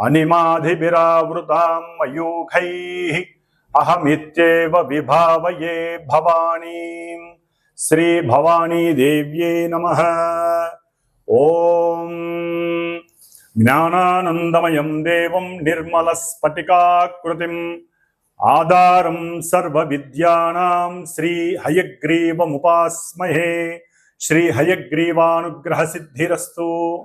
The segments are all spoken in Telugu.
అనిమాధిభిరావృతాం మయూఖైః అహమిత్యేవ విభావయే భవానీ. శ్రీ భవానీ దేవ్యే నమ. ఓం. జ్ఞానానందమయం దేవం నిర్మలస్ఫటికాకృతిం. ఆధారం సర్వ సర్వవిద్యానాం శ్రీ హయగ్రీవముపాస్మహే. శ్రీ హయగ్రీవానుగ్రహ సిద్ధిరస్తు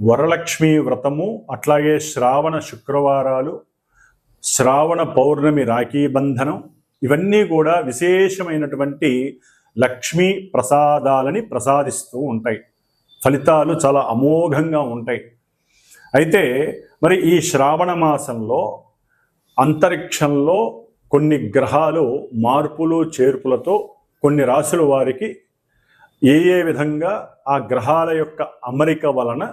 వరలక్ష్మి వ్రతము అట్లాగే శ్రావణ శుక్రవారాలు శ్రావణ పౌర్ణమి రాఖీ బంధనం ఇవన్నీ కూడా విశేషమైనటువంటి లక్ష్మీ ప్రసాదాలని ప్రసాదిస్తూ ఉంటాయి. ఫలితాలు చాలా అమోఘంగా ఉంటాయి. అయితే మరి ఈ శ్రావణ మాసంలో అంతరిక్షంలో కొన్ని గ్రహాలు మార్పులు చేర్పులతో కొన్ని రాశుల వారికి ఏ ఏ విధంగా ఆ గ్రహాల యొక్క అమరిక వలన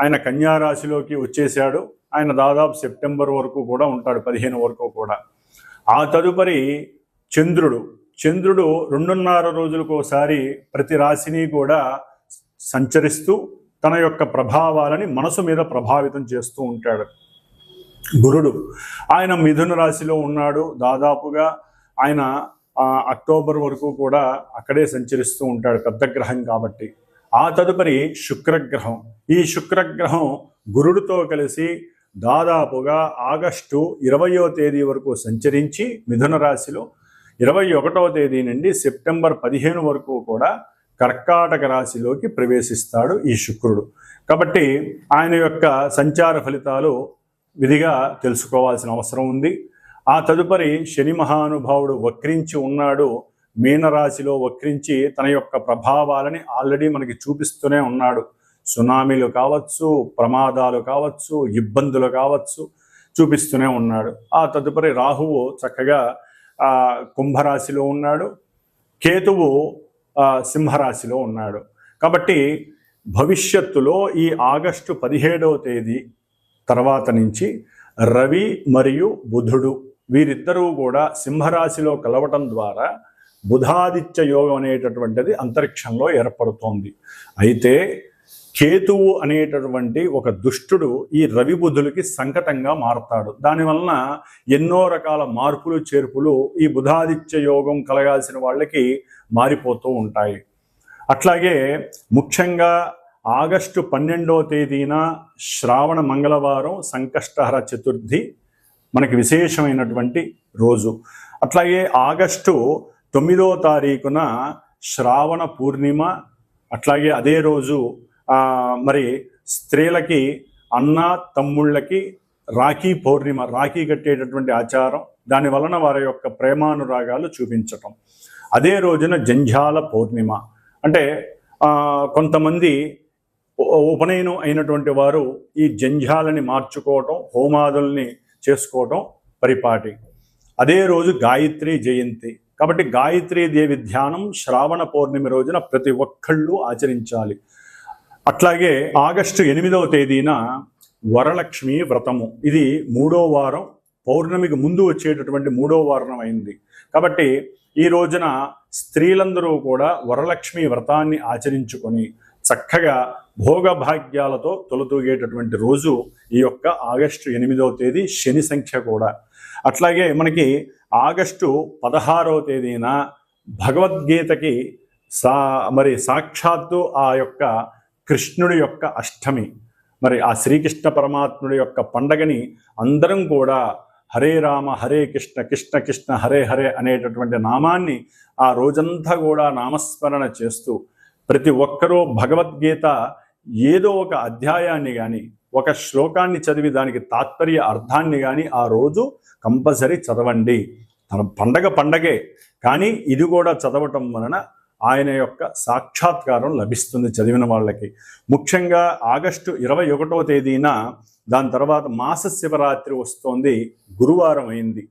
ఆయన కన్యా రాశిలోకి వచ్చేసాడు ఆయన దాదాపు సెప్టెంబర్ వరకు కూడా ఉంటాడు పదిహేను వరకు కూడా. ఆ తదుపరి చంద్రుడు. చంద్రుడు రెండున్నర రోజులకు ఒకసారి ప్రతి రాశిని కూడా సంచరిస్తూ తన యొక్క ప్రభావాలని మనసు మీద ప్రభావితం చేస్తూ ఉంటాడు. గురుడు. ఆయన మిథున రాశిలో ఉన్నాడు. దాదాపుగా ఆయన అక్టోబర్ వరకు కూడా అక్కడే సంచరిస్తూ ఉంటాడు పెద్ద గ్రహం కాబట్టి. ఆ తదుపరి శుక్రగ్రహం. ఈ శుక్రగ్రహం గురుడితో కలిసి దాదాపుగా ఆగస్టు ఇరవయో తేదీ వరకు సంచరించి మిథున రాశిలో ఇరవై ఒకటవ తేదీ నుండి సెప్టెంబర్ పదిహేను వరకు కూడా కర్కాటక రాశిలోకి ప్రవేశిస్తాడు ఈ శుక్రుడు. కాబట్టి ఆయన యొక్క సంచార ఫలితాలు విధిగా తెలుసుకోవాల్సిన అవసరం ఉంది. ఆ తదుపరి శని మహానుభావుడు వక్రించి ఉన్నాడు. మీనరాశిలో వక్రించి తన యొక్క ప్రభావాలని ఆల్రెడీ మనకి చూపిస్తూనే ఉన్నాడు. సునామీలు కావచ్చు ప్రమాదాలు కావచ్చు ఇబ్బందులు కావచ్చు చూపిస్తూనే ఉన్నాడు. ఆ తదుపరి రాహువు చక్కగా కుంభరాశిలో ఉన్నాడు. కేతువు సింహరాశిలో ఉన్నాడు. కాబట్టి భవిష్యత్తులో ఈ ఆగస్టు పదిహేడవ తేదీ తర్వాత నుంచి రవి మరియు బుధుడు వీరిద్దరూ కూడా సింహరాశిలో కలవటం ద్వారా బుధాదిత్య యోగం అనేటటువంటిది అంతరిక్షంలో ఏర్పడుతోంది. అయితే కేతువు అనేటటువంటి ఒక దుష్టుడు ఈ రవి బుధులకి సంకటంగా మారతాడు. దానివలన ఎన్నో రకాల మార్పులు చేర్పులు ఈ బుధాదిత్య యోగం కలగాల్సిన వాళ్ళకి మారిపోతూ ఉంటాయి. అట్లాగే ముఖ్యంగా ఆగస్టు పన్నెండవ తేదీన శ్రావణ మంగళవారం సంకష్టహర చతుర్థి మనకి విశేషమైనటువంటి రోజు. అట్లాగే ఆగస్టు తొమ్మిదో తారీఖున శ్రావణ పూర్ణిమ అట్లాగే అదే రోజు మరి స్త్రీలకి అన్న తమ్ముళ్ళకి రాఖీ పౌర్ణిమ రాఖీ కట్టేటటువంటి ఆచారం దాని వలన వారి యొక్క ప్రేమానురాగాలు చూపించటం. అదే రోజున జంఝాల పౌర్ణిమ. అంటే కొంతమంది ఉపనయనం అయినటువంటి వారు ఈ జంఝాలని మార్చుకోవటం హోమాదుల్ని చేసుకోవటం పరిపాటి. అదే రోజు గాయత్రి జయంతి. కాబట్టి గాయత్రీ దేవి ధ్యానం శ్రావణ పౌర్ణమి రోజున ప్రతి ఒక్కళ్ళు ఆచరించాలి. అట్లాగే ఆగస్టు ఎనిమిదవ తేదీన వరలక్ష్మి వ్రతము. ఇది మూడో వారం పౌర్ణమికి ముందు వచ్చేటటువంటి మూడో వారం అయింది. కాబట్టి ఈ రోజున స్త్రీలందరూ కూడా వరలక్ష్మి వ్రతాన్ని ఆచరించుకొని చక్కగా భోగభాగ్యాలతో తొలతూగేటటువంటి రోజు ఈ యొక్క ఆగస్టు ఎనిమిదవ తేదీ శని సంఖ్య కూడా. అట్లాగే మనకి ఆగస్టు పదహారవ తేదీన భగవద్గీతకి సా మరి సాక్షాత్తు ఆ యొక్క కృష్ణుడి యొక్క అష్టమి మరి ఆ శ్రీకృష్ణ పరమాత్ముడి యొక్క పండగని అందరం కూడా హరే రామ హరే కృష్ణ కృష్ణ కృష్ణ హరే హరే అనేటటువంటి నామాన్ని ఆ రోజంతా కూడా నామస్మరణ చేస్తూ ప్రతి ఒక్కరూ భగవద్గీత ఏదో ఒక అధ్యాయాన్ని కానీ ఒక శ్లోకాన్ని చదివి దానికి తాత్పర్య అర్థాన్ని కానీ ఆ రోజు కంపల్సరీ చదవండి. తన పండగ పండగే. కానీ ఇది కూడా చదవటం వలన ఆయన యొక్క సాక్షాత్కారం లభిస్తుంది చదివిన వాళ్ళకి. ముఖ్యంగా ఆగస్టు ఇరవై ఒకటవ తేదీన దాని తర్వాత మాస శివరాత్రి వస్తోంది. గురువారం అయింది.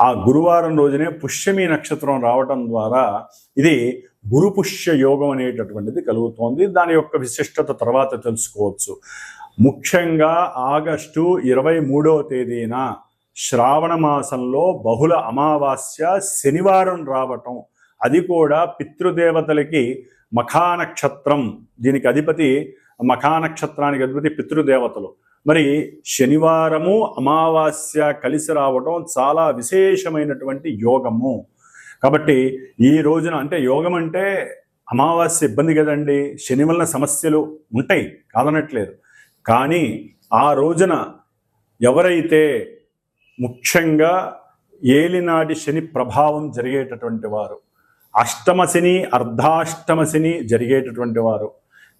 ఆ గురువారం రోజునే పుష్యమి నక్షత్రం రావటం ద్వారా ఇది గురు పుష్య యోగం అనేటటువంటిది కలుగుతోంది. దాని యొక్క విశిష్టత తర్వాత తెలుసుకోవచ్చు. ముఖ్యంగా ఆగస్టు ఇరవై మూడవ తేదీన శ్రావణ మాసంలో బహుళ అమావాస్య శనివారం రావటం. అది కూడా పితృదేవతలకి మఖానక్షత్రం. దీనికి అధిపతి మఖానక్షత్రానికి అధిపతి పితృదేవతలు. మరి శనివారము అమావాస్య కలిసి రావడం చాలా విశేషమైనటువంటి యోగము. కాబట్టి ఈ రోజున అంటే యోగం అంటే అమావాస్య ఇబ్బంది కదండి శని వలన సమస్యలు ఉంటాయి కాదనట్లేదు. కానీ ఆ రోజున ఎవరైతే ముఖ్యంగా ఏలినాటి శని ప్రభావం జరిగేటటువంటి వారు అష్టమ శని అర్ధాష్టమ శని జరిగేటటువంటి వారు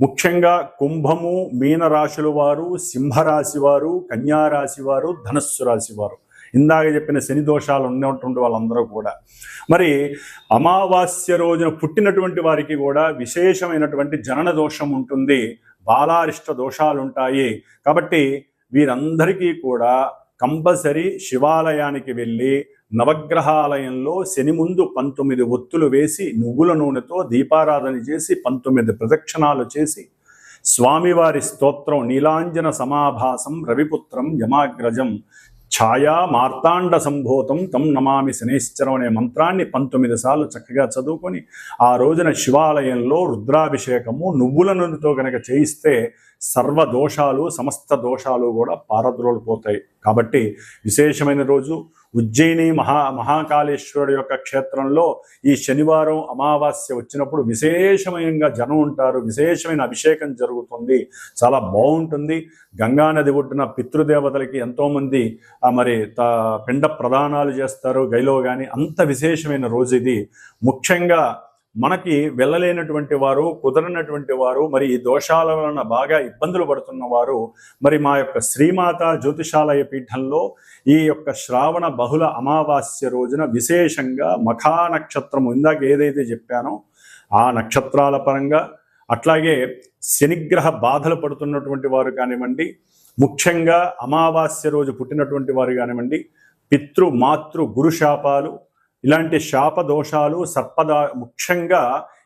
ముఖ్యంగా కుంభము మీనరాశుల వారు సింహరాశి వారు కన్యారాశి వారు ధనస్సు రాశి వారు. ఇందాక చెప్పిన శని దోషాలు ఉన్నటువంటి వాళ్ళందరూ కూడా. మరి అమావాస్య రోజున పుట్టినటువంటి వారికి కూడా విశేషమైనటువంటి జనన దోషం ఉంటుంది. బాలారిష్ట దోషాలు ఉంటాయి. కాబట్టి వీరందరికీ కూడా కంపల్సరీ శివాలయానికి వెళ్ళి నవగ్రహాలయంలో శని ముందు పంతొమ్మిది ఒత్తులు వేసి నువ్వుల నూనెతో దీపారాధన చేసి పంతొమ్మిది ప్రదక్షిణాలు చేసి స్వామివారి స్తోత్రం నీలాంజన సమాభాసం రవిపుత్రం యమాగ్రజం ఛాయా మార్తాండ సంభూతం తం నమామి శనేశ్వరం అనే మంత్రాన్ని పంతొమ్మిది సార్లు చక్కగా చదువుకొని ఆ రోజున శివాలయంలో రుద్రాభిషేకము నువ్వుల నూనెతో కనుక చేయిస్తే సర్వ దోషాలు సమస్త దోషాలు కూడా పారద్రోలిపోతాయి కాబట్టి విశేషమైన రోజు ఉజ్జయిని మహా మహాకాళేశ్వరుడు యొక్క క్షేత్రంలో ఈ శనివారం అమావాస్య వచ్చినప్పుడు విశేషమైన జనం ఉంటారు విశేషమైన అభిషేకం జరుగుతుంది. చాలా బాగుంటుంది. గంగానది ఒడ్డున పితృదేవతలకి ఎంతోమంది మరి త పిండ ప్రదానాలు చేస్తారు. గైలో కానీ అంత విశేషమైన రోజు ఇది. ముఖ్యంగా మనకి వెళ్ళలేనటువంటి వారు కుదరనటువంటి వారు మరి ఈ దోషాల వలన బాగా ఇబ్బందులు పడుతున్న వారు మరి మా యొక్క శ్రీమాత జ్యోతిషాలయ పీఠంలో ఈ యొక్క శ్రావణ బహుళ అమావాస్య రోజున విశేషంగా మఖా నక్షత్రం ఇందాక ఏదైతే చెప్పానో ఆ నక్షత్రాల పరంగా అట్లాగే శనిగ్రహ బాధలు పడుతున్నటువంటి వారు కానివ్వండి ముఖ్యంగా అమావాస్య రోజు పుట్టినటువంటి వారు కానివ్వండి పితృ మాతృ గురు శాపాలు ఇలాంటి శాప దోషాలు సర్పదా ముఖ్యంగా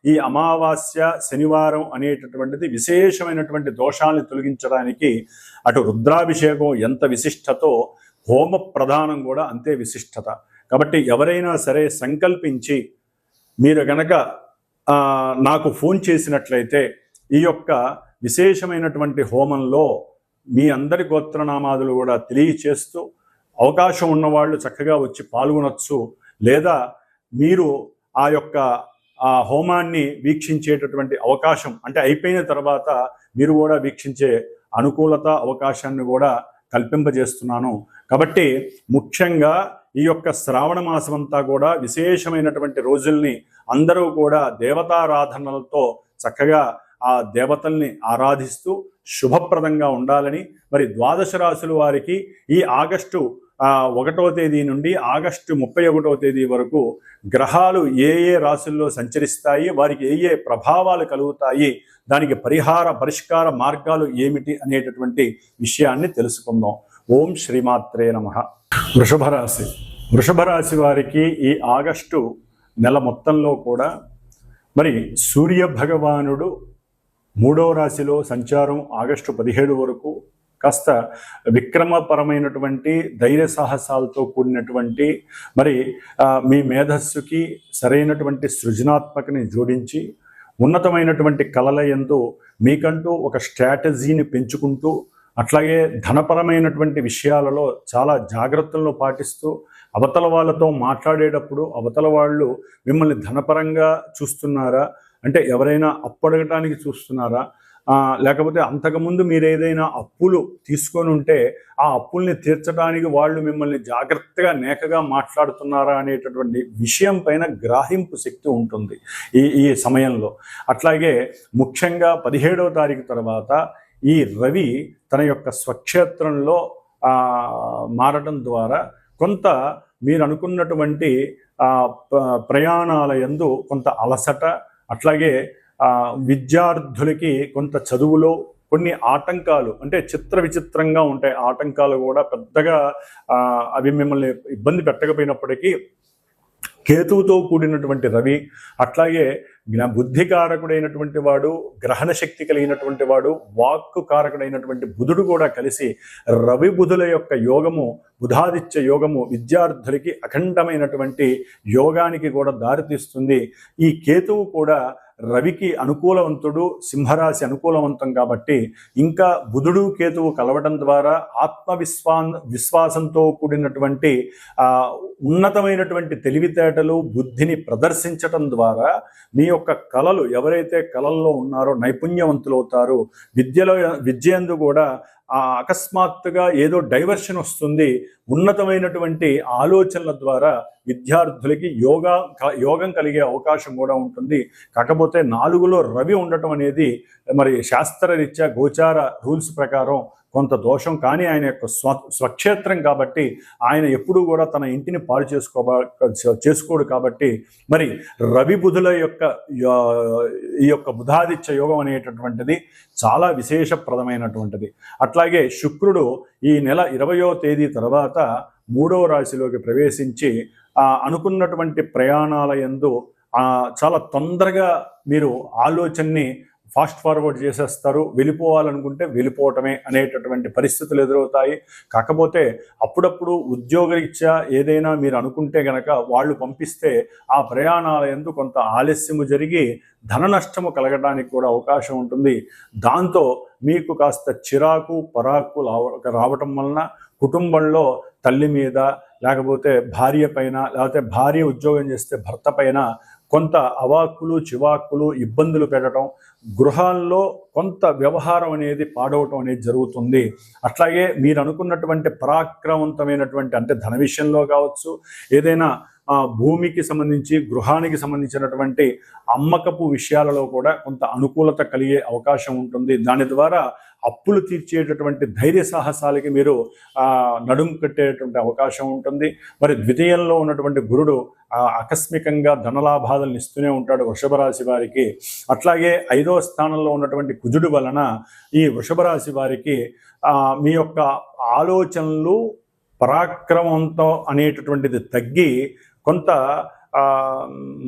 ఈ అమావాస్య శనివారం అనేటటువంటిది విశేషమైనటువంటి దోషాలను తొలగించడానికి అటు రుద్రాభిషేకం ఎంత విశిష్టతో హోమ ప్రధానం కూడా అంతే విశిష్టత. కాబట్టి ఎవరైనా సరే సంకల్పించి మీరు గనక నాకు ఫోన్ చేసినట్లయితే ఈ యొక్క విశేషమైనటువంటి హోమంలో మీ అందరి గోత్రనామాదులు కూడా తెలియచేస్తూ అవకాశం ఉన్నవాళ్ళు చక్కగా వచ్చి పాల్గొనొచ్చు. లేదా మీరు ఆ యొక్క ఆ హోమాన్ని వీక్షించేటటువంటి అవకాశం అంటే అయిపోయిన తర్వాత మీరు కూడా వీక్షించే అనుకూలత అవకాశాన్ని కూడా కల్పింపజేస్తున్నాను. కాబట్టి ముఖ్యంగా ఈ యొక్క శ్రావణ మాసం అంతా కూడా విశేషమైనటువంటి రోజుల్ని అందరూ కూడా దేవతారాధనలతో చక్కగా ఆ దేవతల్ని ఆరాధిస్తూ శుభప్రదంగా ఉండాలని మరి ద్వాదశ రాశుల వారికి ఈ ఆగస్టు ఒకటో ఒకటవ తేదీ నుండి ఆగస్టు ముప్పై ఒకటవ తేదీ వరకు గ్రహాలు ఏ ఏ రాశుల్లో సంచరిస్తాయి వారికి ఏ ఏ ప్రభావాలు కలుగుతాయి దానికి పరిహార పరిష్కార మార్గాలు ఏమిటి అనేటటువంటి విషయాన్ని తెలుసుకుందాం. ఓం శ్రీమాత్రే నమ. వృషభ రాశి. వృషభ రాశి వారికి ఈ ఆగస్టు నెల మొత్తంలో కూడా మరి సూర్య భగవానుడు మూడవ రాశిలో సంచారం ఆగస్టు పదిహేడు వరకు కాస్త విక్రమపరమైనటువంటి ధైర్య సాహసాలతో కూడినటువంటి మరి మీ మేధస్సుకి సరైనటువంటి సృజనాత్మకని జోడించి ఉన్నతమైనటువంటి కళల యందు మీకంటూ ఒక స్ట్రాటజీని పెంచుకుంటూ అట్లాగే ధనపరమైనటువంటి విషయాలలో చాలా జాగ్రత్తలను పాటిస్తూ అవతల వాళ్ళతో మాట్లాడేటప్పుడు అవతల వాళ్ళు మిమ్మల్ని ధనపరంగా చూస్తున్నారా? అంటే ఎవరైనా అప్పడగటానికి చూస్తున్నారా? లేకపోతే అంతకుముందు మీరు ఏదైనా అప్పులు తీసుకొని ఉంటే ఆ అప్పుల్ని తీర్చడానికి వాళ్ళు మిమ్మల్ని జాగ్రత్తగా నేకగా మాట్లాడుతున్నారా అనేటటువంటి విషయం పైన గ్రాహింపు శక్తి ఉంటుంది ఈ ఈ సమయంలో. అట్లాగే ముఖ్యంగా పదిహేడవ తారీఖు తర్వాత ఈ రవి తన యొక్క స్వక్షేత్రంలో మారడం ద్వారా కొంత మీరు అనుకున్నటువంటి ప్ర- ప్రయాణాల యందు కొంత అలసట అట్లాగే విద్యార్థులకి కొంత చదువులో కొన్ని ఆటంకాలు అంటే చిత్ర విచిత్రంగా ఉంటాయి ఆటంకాలు కూడా పెద్దగా అవి మిమ్మల్ని ఇబ్బంది పెట్టకపోయినప్పటికీ కేతువుతో కూడినటువంటి రవి అట్లాగే బుద్ధి కారకుడైనటువంటి వాడు గ్రహణ శక్తి కలిగినటువంటి వాడు వాక్కు కారకుడైనటువంటి బుధుడు కూడా కలిసి రవి బుధుల యొక్క యోగము బుధాదిత్య యోగము విద్యార్థులకి అఖండమైనటువంటి యోగానికి కూడా దారితీస్తుంది. ఈ కేతువు కూడా రవికి అనుకూలవంతుడు సింహరాశి అనుకూలవంతం కాబట్టి ఇంకా బుధుడు కేతువు కలవడం ద్వారా ఆత్మవిశ్వా విశ్వాసంతో కూడినటువంటి ఉన్నతమైనటువంటి తెలివితేటలు బుద్ధిని ప్రదర్శించటం ద్వారా మీ యొక్క కళలు ఎవరైతే కళల్లో ఉన్నారో నైపుణ్యవంతులవుతారు విద్యలో విద్యందు కూడా ఆ అకస్మాత్తుగా ఏదో డైవర్షన్ వస్తుంది. ఉన్నతమైనటువంటి ఆలోచనల ద్వారా విద్యార్థులకి యోగా యోగం కలిగే అవకాశం కూడా ఉంటుంది. కాకపోతే నాలుగులో రవి ఉండటం అనేది మరి శాస్త్రరీత్యా గోచార రూల్స్ ప్రకారం కొంత దోషం కానీ ఆయన యొక్క స్వ స్వక్షేత్రం కాబట్టి ఆయన ఎప్పుడూ కూడా తన ఇంటిని పాడు చేసుకో చేసుకోడు కాబట్టి మరి రవి బుధుల యొక్క ఈ యొక్క బుధాదిత్య యోగం అనేటటువంటిది చాలా విశేషప్రదమైనటువంటిది. అట్లాగే శుక్రుడు ఈ నెల ఇరవయో తేదీ తర్వాత మూడవ రాశిలోకి ప్రవేశించి అనుకున్నటువంటి ప్రయాణాల ఎందు చాలా తొందరగా మీరు ఆలోచనని ఫాస్ట్ ఫార్వర్డ్ చేసేస్తారు వెళ్ళిపోవాలనుకుంటే వెళ్ళిపోవటమే అనేటటువంటి పరిస్థితులు ఎదురవుతాయి. కాకపోతే అప్పుడప్పుడు ఉద్యోగరీత్యా ఏదైనా మీరు అనుకుంటే గనక వాళ్ళు పంపిస్తే ఆ ప్రయాణాల ఎందు కొంత ఆలస్యము జరిగి ధన నష్టము కలగడానికి కూడా అవకాశం ఉంటుంది. దాంతో మీకు కాస్త చిరాకు పరాకు రావటం వలన కుటుంబంలో తల్లి మీద లేకపోతే భార్య పైన లేకపోతే భార్య ఉద్యోగం చేస్తే భర్త పైన కొంత అవాక్కులు చివాక్కులు ఇబ్బందులు పెట్టడం గృహాల్లో కొంత వ్యవహారం అనేది పాడవటం అనేది జరుగుతుంది. అట్లాగే మీరు అనుకున్నటువంటి పరాక్రమవంతమైనటువంటి అంటే ధన విషయంలో కావచ్చు ఏదైనా భూమికి సంబంధించి గృహానికి సంబంధించినటువంటి అమ్మకపు విషయాలలో కూడా కొంత అనుకూలత కలిగే అవకాశం ఉంటుంది. దాని ద్వారా అప్పులు తీర్చేటటువంటి ధైర్య సాహసాలకి మీరు నడుము నడుం కట్టేటువంటి అవకాశం ఉంటుంది. మరి ద్వితీయంలో ఉన్నటువంటి గురుడు ఆకస్మికంగా ధనలాభాలను ఇస్తూనే ఉంటాడు వృషభ రాశి వారికి. అట్లాగే ఐదో స్థానంలో ఉన్నటువంటి కుజుడు వలన ఈ వృషభ రాశి వారికి మీ యొక్క ఆలోచనలు పరాక్రమంతో అనేటటువంటిది తగ్గి కొంత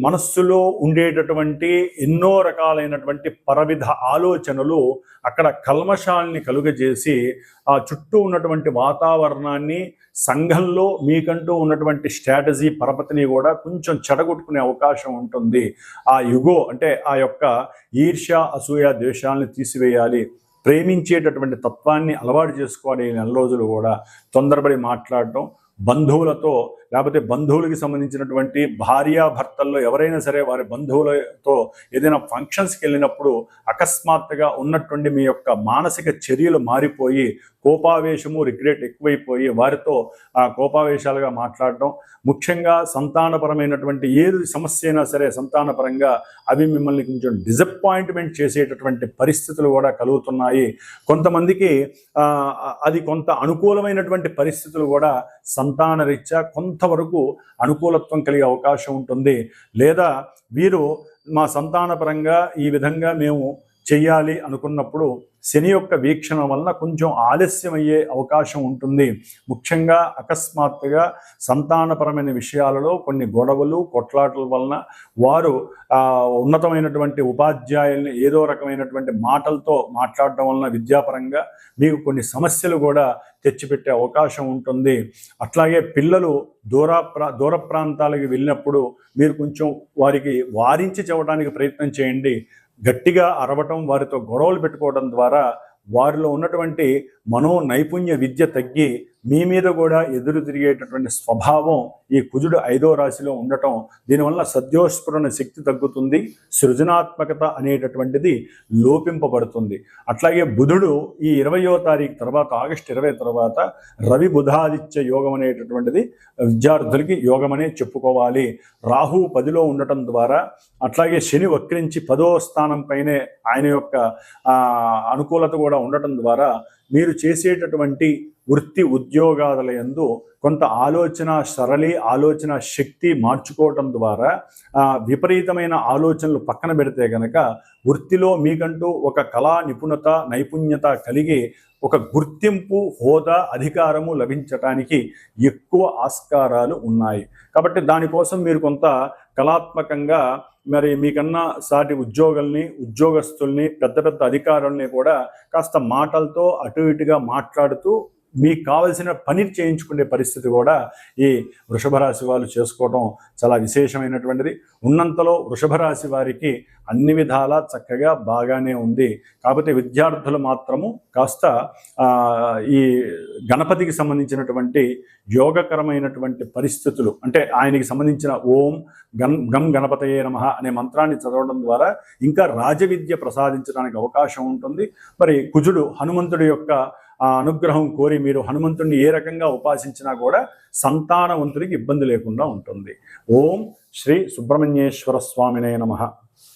మనస్సులో ఉండేటటువంటి ఎన్నో రకాలైనటువంటి పరవిధ ఆలోచనలు అక్కడ కల్మషాల్ని కలుగజేసి ఆ చుట్టూ ఉన్నటువంటి వాతావరణాన్ని సంఘంలో మీకంటూ ఉన్నటువంటి స్ట్రాటజీ పరపతిని కూడా కొంచెం చెడగొట్టుకునే అవకాశం ఉంటుంది. ఆ యుగో అంటే ఆ యొక్క ఈర్ష్య అసూయ ద్వేషాలని తీసివేయాలి. ప్రేమించేటటువంటి తత్వాన్ని అలవాటు చేసుకోవాలి నెల రోజులు కూడా. తొందరపడి మాట్లాడటం బంధువులతో లేకపోతే బంధువులకి సంబంధించినటువంటి భార్యాభర్తల్లో ఎవరైనా సరే వారి బంధువులతో ఏదైనా ఫంక్షన్స్కి వెళ్ళినప్పుడు అకస్మాత్తుగా ఉన్నటువంటి మీ యొక్క మానసిక చర్యలు మారిపోయి కోపావేశము రిగ్రెట్ ఎక్కువైపోయి వారితో ఆ కోపావేశాలుగా మాట్లాడటం ముఖ్యంగా సంతానపరమైనటువంటి ఏది సమస్య అయినా సరే సంతానపరంగా అవి మిమ్మల్ని కొంచెం డిసప్పాయింట్మెంట్ చేసేటటువంటి పరిస్థితులు కూడా కలుగుతున్నాయి. కొంతమందికి అది కొంత అనుకూలమైనటువంటి పరిస్థితులు కూడా సంతానరీత్యా కొంత కొంతవరకు అనుకూలత్వం కలిగే అవకాశం ఉంటుంది. లేదా వీరు మా సంతానపరంగా ఈ విధంగా మేము చేయాలి అనుకున్నప్పుడు శని యొక్క వీక్షణ వలన కొంచెం ఆలస్యం అయ్యే అవకాశం ఉంటుంది. ముఖ్యంగా అకస్మాత్తుగా సంతానపరమైన విషయాలలో కొన్ని గొడవలు కొట్లాటల వలన వారు ఉన్నతమైనటువంటి ఉపాధ్యాయుల్ని ఏదో రకమైనటువంటి మాటలతో మాట్లాడటం వలన విద్యాపరంగా మీకు కొన్ని సమస్యలు కూడా తెచ్చిపెట్టే అవకాశం ఉంటుంది. అట్లాగే పిల్లలు దూర ప్రా దూర ప్రాంతాలకు వెళ్ళినప్పుడు మీరు కొంచెం వారికి వారించి చెప్పడానికి ప్రయత్నం చేయండి. గట్టిగా అరవటం వారితో గొడవలు పెట్టుకోవడం ద్వారా వారిలో ఉన్నటువంటి మనో నైపుణ్య విద్య తగ్గి మీ మీద కూడా ఎదురు తిరిగేటటువంటి స్వభావం ఈ కుజుడు ఐదో రాశిలో ఉండటం దీనివల్ల సద్యోస్ఫురణ శక్తి తగ్గుతుంది సృజనాత్మకత అనేటటువంటిది లోపింపబడుతుంది. అట్లాగే బుధుడు ఈ ఇరవయో తారీఖు తర్వాత ఆగస్టు ఇరవై తర్వాత రవి బుధాదిత్య యోగం అనేటటువంటిది విద్యార్థులకి యోగమనే చెప్పుకోవాలి. రాహు పదిలో ఉండటం ద్వారా అట్లాగే శని వక్రించి పదో స్థానం పైనే ఆయన యొక్క అనుకూలత కూడా ఉండటం ద్వారా మీరు చేసేటటువంటి వృత్తి ఉద్యోగాదుల యందు కొంత ఆలోచన సరళి ఆలోచన శక్తి మార్చుకోవటం ద్వారా విపరీతమైన ఆలోచనలు పక్కన పెడితే గనక వృత్తిలో మీకంటూ ఒక కళా నిపుణత నైపుణ్యత కలిగి ఒక గుర్తింపు హోదా అధికారము లభించటానికి ఎక్కువ ఆస్కారాలు ఉన్నాయి. కాబట్టి దానికోసం మీరు కొంత కళాత్మకంగా మరి మీకన్నా సాటి ఉద్యోగుల్ని ఉద్యోగస్తుల్ని పెద్ద పెద్ద అధికారుల్ని కూడా కాస్త మాటలతో అటు ఇటుగా మాట్లాడుతూ మీకు కావలసిన పని చేయించుకునే పరిస్థితి కూడా ఈ వృషభ రాశి వాళ్ళు చేసుకోవడం చాలా విశేషమైనటువంటిది. ఉన్నంతలో వృషభ రాశి వారికి అన్ని విధాలా చక్కగా బాగానే ఉంది. కాకపోతే విద్యార్థులు మాత్రము కాస్త ఈ గణపతికి సంబంధించినటువంటి యోగకరమైనటువంటి పరిస్థితులు అంటే ఆయనకి సంబంధించిన ఓం గం గం గణపతయే నమ అనే మంత్రాన్ని చదవడం ద్వారా ఇంకా రాజవిద్య ప్రసాదించడానికి అవకాశం ఉంటుంది. మరి కుజుడు హనుమంతుడి యొక్క ఆ అనుగ్రహం కోరి మీరు హనుమంతుడిని ఏ రకంగా ఉపాసించినా కూడా సంతానవంతుడికి ఇబ్బంది లేకుండా ఉంటుంది. ఓం శ్రీ సుబ్రహ్మణ్యేశ్వర స్వామినే నమః.